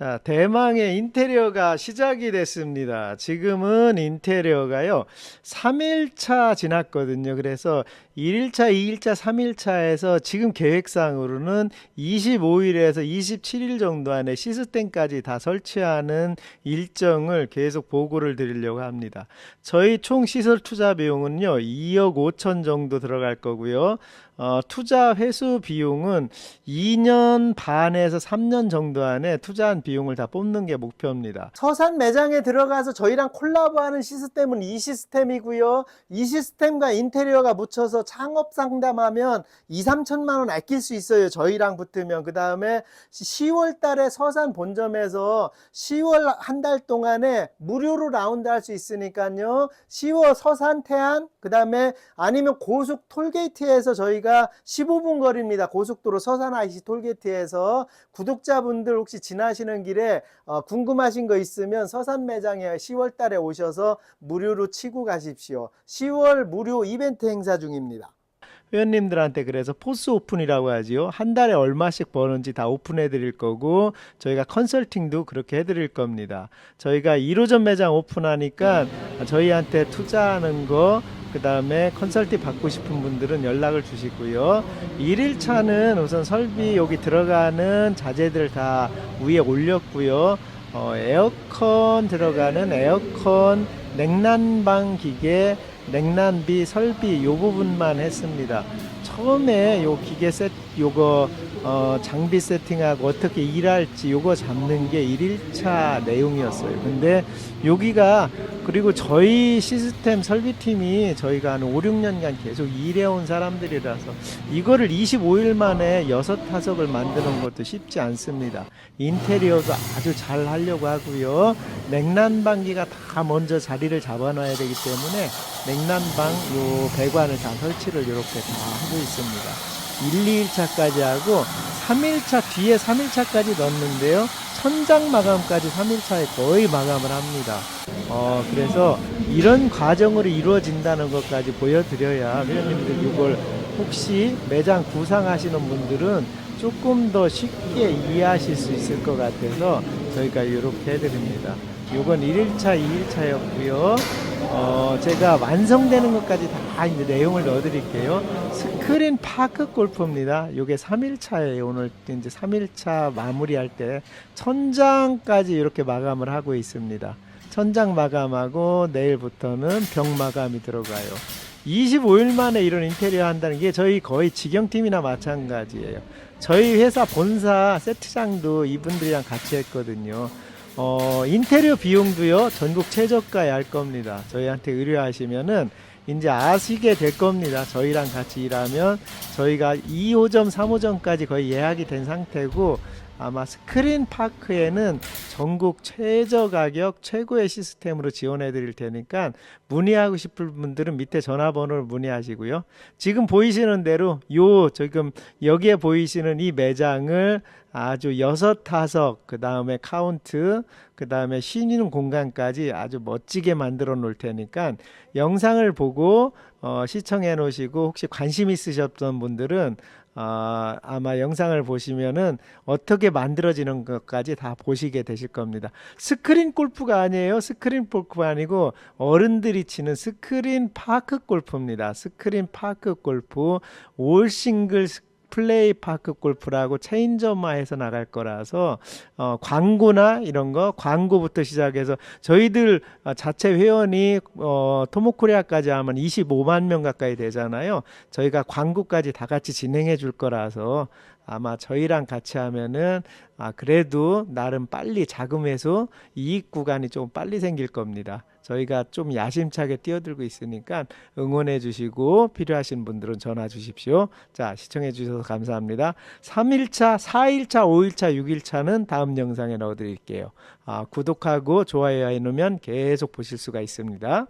자, 대망의 인테리어가 시작이 됐습니다. 지금은 인테리어가요, 3일차 지났거든요. 그래서 1일차, 2일차, 3일차에서 지금 계획상으로는 25일에서 27일 정도 안에 시스템까지 다 설치하는 일정을 계속 보고를 드리려고 합니다. 저희 총 시설 투자 비용은요, 2억 5천 정도 들어갈 거고요. 어, 투자 회수 비용은 2년 반에서 3년 정도 안에 투자한 비용을 다 뽑는 게 목표입니다. 서산 매장에 들어가서 저희랑 콜라보하는 시스템은 이 시스템이고요. 이 시스템과 인테리어가 묻혀서 창업 상담하면 2, 3천만 원 아낄 수 있어요. 저희랑 붙으면. 그 다음에 10월 달에 서산 본점에서 10월 한 달 동안에 무료로 라운드 할 수 있으니까요. 10월 서산 태안, 그 다음에 아니면 고속 톨게이트에서 저희가 15분 거리입니다. 고속도로 서산 IC 톨게이트에서 구독자분들 혹시 지나시는 길에 어, 궁금하신 거 있으면 서산 매장에 10월 달에 오셔서 무료로 치고 가십시오. 10월 무료 이벤트 행사 중입니다. 회원님들한테 그래서 포스 오픈이라고 하지요. 한 달에 얼마씩 버는지 다 오픈해 드릴 거고 저희가 컨설팅도 그렇게 해 드릴 겁니다. 저희가 1호점 매장 오픈하니까 저희한테 투자하는 거 그 다음에 컨설팅 받고 싶은 분들은 연락을 주시고요. 1일차는 우선 설비 여기 들어가는 자재들 다 위에 올렸고요. 어, 에어컨 들어가는 에어컨 냉난방 기계 냉난비 설비 요 부분만 했습니다. 처음에 요 기계 셋 요거 어, 장비 세팅하고 어떻게 일할지 요거 잡는 게 1일차 내용이었어요. 근데 여기가 그리고 저희 시스템 설비팀이 저희가 한 5, 6년간 계속 일해온 사람들이라서 이거를 25일 만에 여섯 타석을 만드는 것도 쉽지 않습니다. 인테리어도 아주 잘 하려고 하고요. 냉난방기가 다 먼저 자리를 잡아놔야 되기 때문에 냉난방 요 배관을 다 설치를 이렇게 다 하고 있습니다. 1, 2일차까지 하고 3일차 뒤에 3일차까지 넣는데요. 천장 마감까지 3일차에 거의 마감을 합니다. 어, 그래서 이런 과정으로 이루어진다는 것까지 보여드려야 회원님들 이걸 혹시 매장 구상하시는 분들은 조금 더 쉽게 이해하실 수 있을 것 같아서 저희가 이렇게 해드립니다. 요건 1일차, 2일차였고요. 어, 제가 완성되는 것까지 다 이제 내용을 넣어 드릴게요. 스크린 파크 골프입니다. 요게 3일차예요. 오늘 이제 3일차 마무리할 때 천장까지 이렇게 마감을 하고 있습니다. 천장 마감하고 내일부터는 벽 마감이 들어가요. 25일 만에 이런 인테리어 한다는 게 저희 거의 직영팀이나 마찬가지예요. 저희 회사 본사 세트장도 이분들이랑 같이 했거든요. 어, 인테리어 비용도요, 전국 최저가에 할 겁니다. 저희한테 의뢰하시면은 이제 아시게 될 겁니다. 저희랑 같이 일하면 저희가 2호점, 3호점까지 거의 예약이 된 상태고 아마 스크린 파크에는 전국 최저 가격 최고의 시스템으로 지원해 드릴 테니까 문의하고 싶은 분들은 밑에 전화번호를 문의하시고요. 지금 보이시는 대로 요 지금 여기에 보이시는 이 매장을 아주 여섯 타석 그 다음에 카운트 그 다음에 쉬는 공간까지 아주 멋지게 만들어 놓을 테니까 영상을 보고 어, 시청해 놓으시고 혹시 관심 있으셨던 분들은 어, 아마 영상을 보시면은 어떻게 만들어지는 것까지 다 보시게 되실 겁니다. 스크린 골프가 아니에요. 스크린 골프가 아니고 어른들이 치는 스크린 파크 골프입니다. 스크린 파크 골프 올 싱글 스- 플레이 파크 골프라고 체인점화해서 나갈 거라서 어, 광고나 이런 거 광고부터 시작해서 저희들 어, 자체 회원이 어, 토모코리아까지 하면 25만 명 가까이 되잖아요. 저희가 광고까지 다 같이 진행해 줄 거라서 아마 저희랑 같이 하면은 아 그래도 나름 빨리 자금에서 이익 구간이 좀 빨리 생길 겁니다. 저희가 좀 야심차게 뛰어들고 있으니까 응원해 주시고 필요하신 분들은 전화 주십시오. 자, 시청해 주셔서 감사합니다. 3일차, 4일차, 5일차, 6일차는 다음 영상에 넣어 드릴게요. 아, 구독하고 좋아요 해 놓으면 계속 보실 수가 있습니다.